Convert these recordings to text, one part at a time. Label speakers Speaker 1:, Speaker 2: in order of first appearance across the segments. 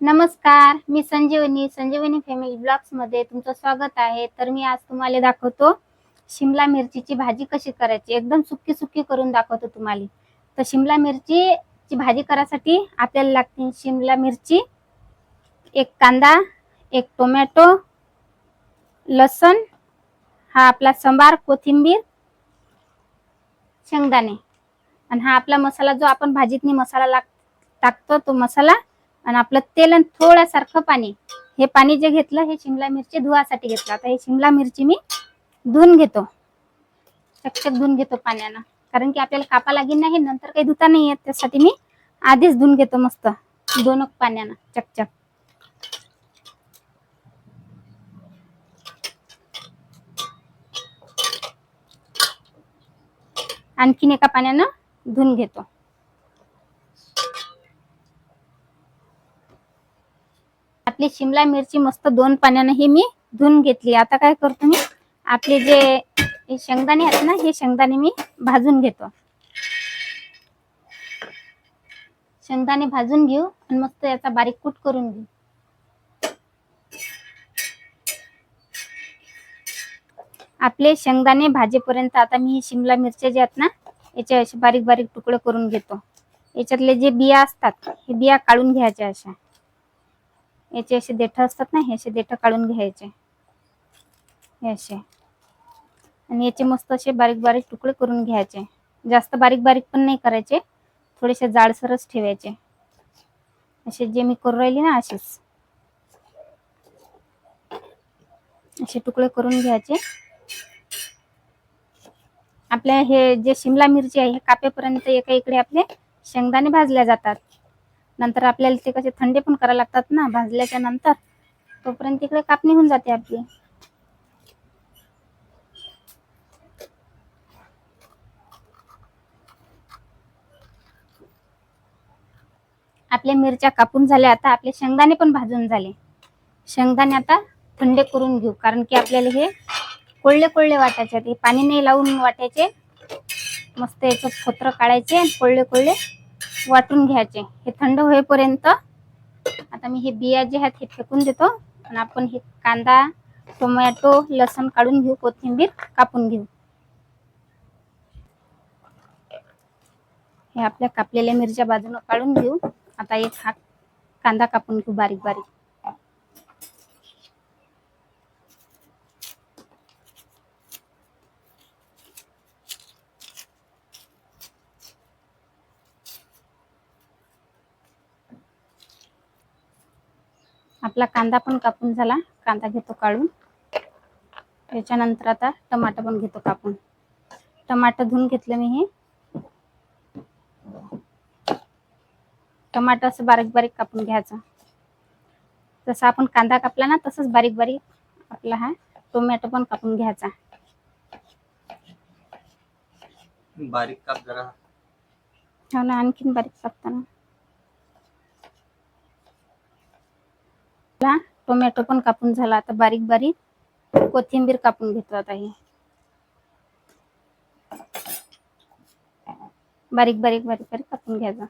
Speaker 1: नमस्कार मी संजीवनी संजीवनी फॅमिली ब्लॉग्समध्ये तुमचं स्वागत आहे. तर मी आज तुम्हाला दाखवतो शिमला मिरचीची भाजी कशी करायची. एकदम सुकी सुकी करून दाखवतो तुम्हाला. तर शिमला मिरचीची भाजी करायसाठी आपल्याला लागतील शिमला मिरची एक कांदा एक टोमॅटो लसण हा आपला संबार कोथिंबीर शेंगदाणे. आणि हा आपला मसाला जो आपण भाजीतनी मसाला लाग टाकतो तो मसाला आणि आपलं तेल आणि थोड्यासारखं पाणी. हे पाणी जे घेतलं हे शिमला मिरची धुवासाठी घेतलं. आता हे शिमला मिरची मी धुवून घेतो. चकचक धुवून घेतो पाण्यानं. कारण की आपल्याला कापा लागेल नाही नंतर काही धुता नाही येत. त्यासाठी मी आधीच धुवून घेतो मस्त. दोन पाण्यानं. चकचक. आणखीन एका पाण्यानं धुवून घेतो. आपली शिमला मिरची मस्त दोन पाण्यानं ही मी धुवून घेतली. आता काय करतो मी? आपले जे शेंगदाणे आहेत ना हे शेंगदाणे मी भाजून घेतो. शेंगदाणे भाजून घेऊ आणि मस्त याचा बारीक कूट करून घेऊ. आपले शेंगदाणे भाजेपर्यंत आता मी शिमला मिरच्या जे आहेत ना याचे असे बारीक बारीक तुकडे करून घेतो. याच्यातले जे बिया असतात हे बिया काढून घ्यायच्या अशा. याचे असे देठ असतात ना हे असे देठ काढून घ्यायचे. हे असे. आणि याचे मस्त असे बारीक बारीक तुकडे करून घ्यायचे. जास्त बारीक बारीक पण नाही करायचे थोडेसे जाडसरच ठेवायचे. असे जे मी करू राहिली ना असेच. असे तुकडे करून घ्यायचे. आपल्या हे जे शिमला मिरची आहे हे कापेपर्यंत एका इकडे आपले शेंगदाणे भाजल्या जातात. नंतर आपल्याला ते कसे थंडे पण करायला लागतात ना भाजल्याच्या नंतर. तोपर्यंत इकडे कापणी होऊन जाते आपली. आपल्या मिरच्या कापून झाल्या आता आपले शेंगदाणे पण भाजून झाले. शेंगदाणे आता थंडे करून घेऊ कारण की आपल्याला हे कोळले कोळले वाटायचे. ते पाणी नाही लावून वाटायचे. मस्त याचं खोत्र काढायचे कोळले कोळले वाटून घ्यायचे. हे थंड होईपर्यंत आता मी हे बिया जे आहेत हे फेकून देतो. आणि आपण हे कांदा टोमॅटो लसण काढून घेऊ कोथिंबीर कापून घेऊ. हे आपल्या कापलेल्या मिरच्या बाजूने काढून घेऊ. आता एक हा कांदा कापून घेऊ बारीक बारीक. आपला कांदा पण कापून झाला. कांदा घेतो काढून. त्याच्यानंतर आता टमाटर पण घेतो कापून. टमाटर धुवून घेतलं मी हे. टमाटर असं बारीक बारीक कापून घ्यायचं. जसं आपण कांदा कापला ना तसंच बारीक बारीक आपला हा टोमॅटो पण कापून घ्यायचा.
Speaker 2: बारीक काप जरा.
Speaker 1: हो ना आणखीन बारीक कापताना. ला टोमॅटो पण कापून झाला. आता बारीक बारीक कोथिंबीर कापून घेतो आता हे. बारीक बारीक बारीक बारीक कापून घ्यायचा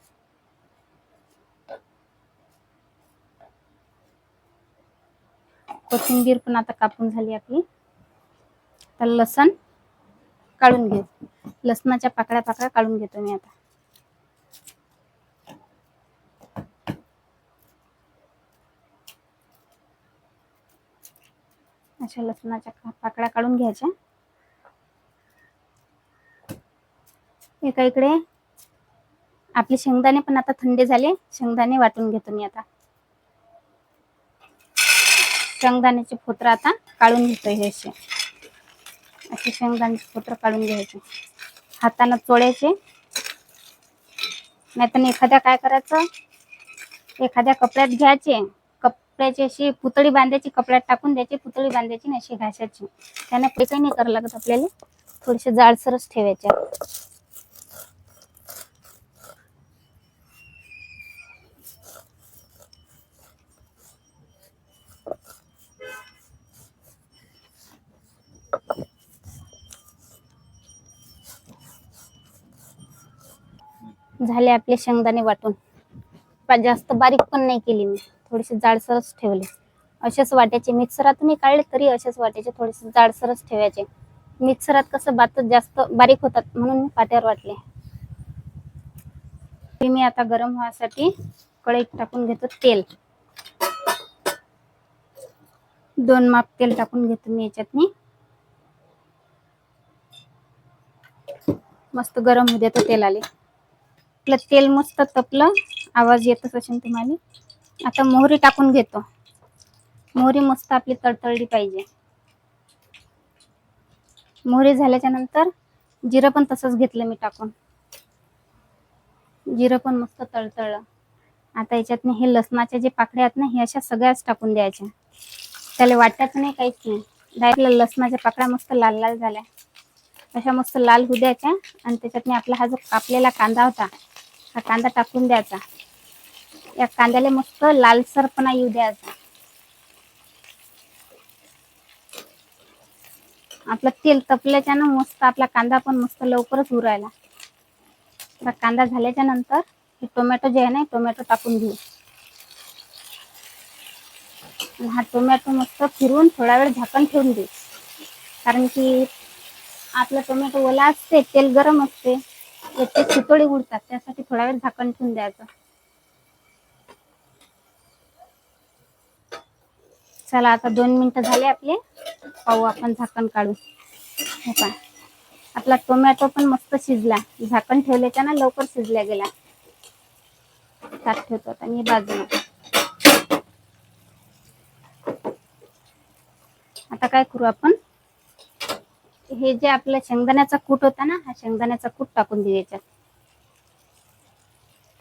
Speaker 1: कोथिंबीर पण आता कापून झाली आपली. तर लसण काढून घेऊ. लसणाच्या पाकळ्या पाकळ्या काढून घेतो मी आता. अशा लसणाच्या पाकळ्या काढून घ्यायच्या. एका इकडे आपले शेंगदाणे पण आता थंडे झाले. शेंगदाणे वाटून घेतो मी आता. शेंगदाण्याचे फोत्र आता काढून घेतोय हे असे. असे शेंगदाण्याचे फोत्र काढून घ्यायचे. हातानं चोळायचे. नाहीतर एखाद्या काय करायचं? एखाद्या कपड्यात घ्यायचे. कपड्याची अशी पुतळी बांधायची कपड्यात टाकून द्यायची पुतळी बांधायची आणि अशी घासायची. त्यांना पुढे काही नाही करावं लागत आपल्याला. थोडेसे जाडसरच ठेवायचे. झाले आपले शेंगदाणे वाटून. जास्त बारीक पण नाही केली मी. थोडेसे जाडसरच ठेवले. अशाच वाटायचे मिक्सरातून काढले तरी अशाच वाटायचे थोडेसे जाडसरच ठेवायचे. मिक्सरात कसं बात जास्त बारीक होतात म्हणून मी पाट्यावर वाटले मी आता गरम व्हायसाठी कढईत टाकून घेतो तेल. दोन माप तेल टाकून घेतो मी याच्यात मी मस्त गरम होऊ देतो तेलाले. आपलं तेल मस्त तपलं. आवाज येतच असेल तुम्हाला. आता मोहरी टाकून घेतो. मोहरी मस्त आपली तडतडली पाहिजे. मोहरी झाल्याच्यानंतर जिरं पण तसंच घेतलं मी टाकून. जिरं पण मस्त तळतळलं. आता याच्यातनं हे लसणाच्या जे पाकड्या आहेत ना हे अशा सगळ्याच टाकून द्यायच्या. त्याला वाटायचं नाही काहीच नाही. डायरेक्ट लसणाच्या पाकड्या मस्त लाल लाल झाल्या. अशा मस्त लाल होऊ द्यायच्या आणि त्याच्यातने आपला हा जो कापलेला कांदा होता हा कांदा टाकून द्यायचा. या कांद्याला मस्त लालसरपणा येऊ द्यायचा आपलं तेल तपल्याच्यानं मस्त आपला कांदा पण मस्त लवकरच उरायला. आता कांदा झाल्याच्यानंतर हे टोमॅटो जे आहे ना टोमॅटो टाकून घेऊ. हा टोमॅटो मस्त फिरून थोडा वेळ झाकण ठेवून देऊ. कारण की आपलं टोमॅटो ओला असते तेल गरम असते याचे चितोळी उडतात त्यासाठी थोडा वेळ झाकण ठेवून द्यायचं. चला आता दोन मिनिटं झाले आपले. पाहू आपण झाकण काढू. हे पहा. आपला टोमॅटो पण मस्त शिजला. झाकण ठेवल्याच्या ना लवकर शिजल्या गेला ताट ठेवतो आता मी बाजूला. आता काय करू आपण? हे जे आपलं शेंगदाण्याचा कूट होता ना हा शेंगदाण्याचा कूट टाकून देऊ याच्यात.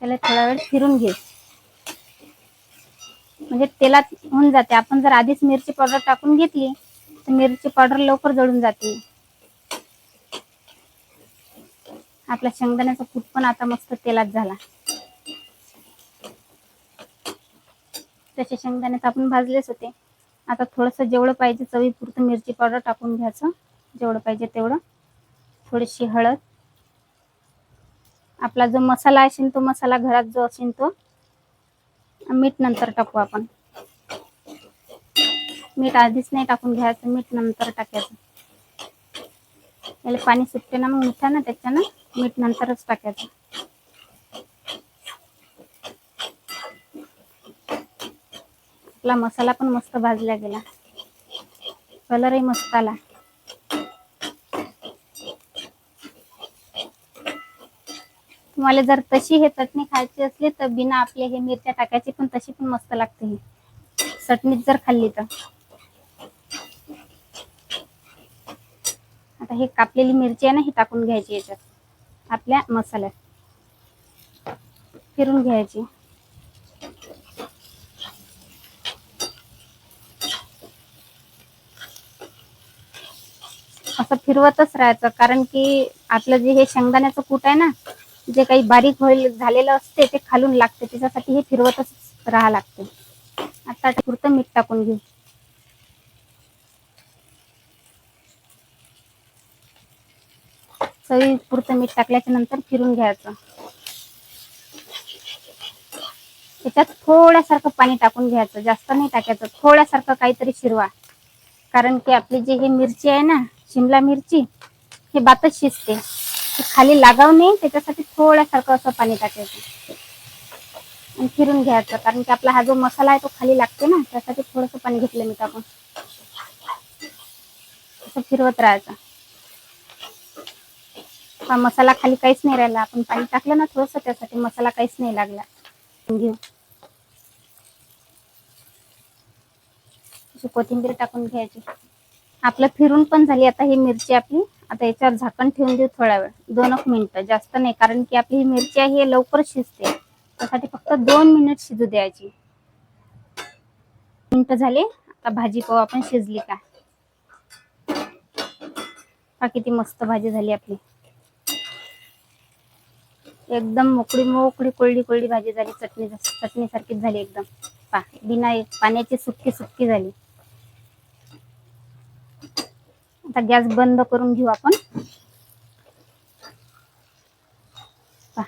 Speaker 1: त्याला थोडा वेळ फिरून घे. म्हणजे तेलात होऊन जाते. आपण जर आधीच मिरची पावडर टाकून घेतली तर मिरची पावडर लवकर जळून जाते. आपला शेंगदाण्याचा कूट पण आता मस्त तेलात झाला. तसे शेंगदाण्यात आपण भाजलेच होते. आता थोडंसं जेवढं पाहिजे चवीपुरतं मिरची पावडर टाकून घ्यायचं. जेवढं पाहिजे तेवढं. थोडीशी हळद. आपला जो मसाला असेल तो मसाला घरात जो असेल तो मीठ नंतर टाकू आपण. मीठ आधीच नाही टाकून घ्यायचं मीठ नंतर टाकायचं. याला पाणी सुटते ना मग मिठा ना त्याच्यानं मीठ नंतरच टाकायचं. आपला मसाला पण मस्त भाजला गेला. कलरही मस्त आला. तुम्हाला जर तशी हे चटणी खायची असली तर बिना आपले हे मिरच्या टाकायची पण तशी पण मस्त लागते ही. चटणीत जर खाल्ली तर. आता हे कापलेली मिरची आहे ना ही टाकून घ्यायची याच्यात. आपल्या मसाल्यात. फिरून घ्यायची. असं फिरवतच राहायचं कारण की आपलं जे हे शेंगदाण्याचं कूट आहे ना जे काही बारीक होईल झालेलं असते ते खालून लागते. त्याच्यासाठी हे फिरवतच राहा लागते. आता पुरतं मीठ टाकून घेऊ. चवी पुरतं मीठ टाकल्याच्या नंतर फिरून घ्यायचं. त्याच्यात थोड्यासारखं पाणी टाकून घ्यायचं. जास्त नाही टाकायचं. थोड्यासारखं काहीतरी शिरवा. कारण की आपली जी हे मिरची आहे ना शिमला मिरची हे बातच शिजते. खाली लागाव नाही त्याच्यासाठी थोड्यासारखं असं पाणी टाकायचं. आणि फिरून घ्यायचं कारण की आपला हा जो मसाला आहे तो खाली लागते ना त्यासाठी थोडंसं पाणी घेतलं मी टाकून. असं फिरवत राहायचं. हा मसाला खाली काहीच नाही राहिला. आपण पाणी टाकलं ना थोडस त्यासाठी मसाला काहीच नाही लागला. घेऊ. कोथिंबीर टाकून घ्यायची. आपलं फिरून पण झाली आता ही मिरची आपली. आता याच्यावर झाकण ठेवून देऊ थोडा वेळ. दोन एक मिनिटं. जास्त नाही कारण की आपली ही मिरची आहे हे लवकर शिजते. त्यासाठी फक्त दोन मिनिट शिजू द्यायची. मिनिटं झाले. आता भाजी पाहू आपण शिजली का. हा किती मस्त भाजी झाली आपली. एकदम मोकळी मोकळी कोरडी कोरडी भाजी झाली. चटणी चटणी सारखीच झाली एकदम. पा बिना एक पाण्याची सुटकी सुटकी झाली. आता गॅस बंद करून घेऊ आपण. पहा.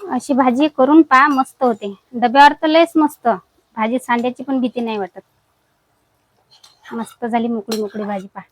Speaker 1: अशी भाजी करून पहा मस्त होते. डब्यावर तर लयच मस्त. भाजी सांड्याची पण भीती नाही वाटत. मस्त झाली मोकळी मोकळी भाजी पहा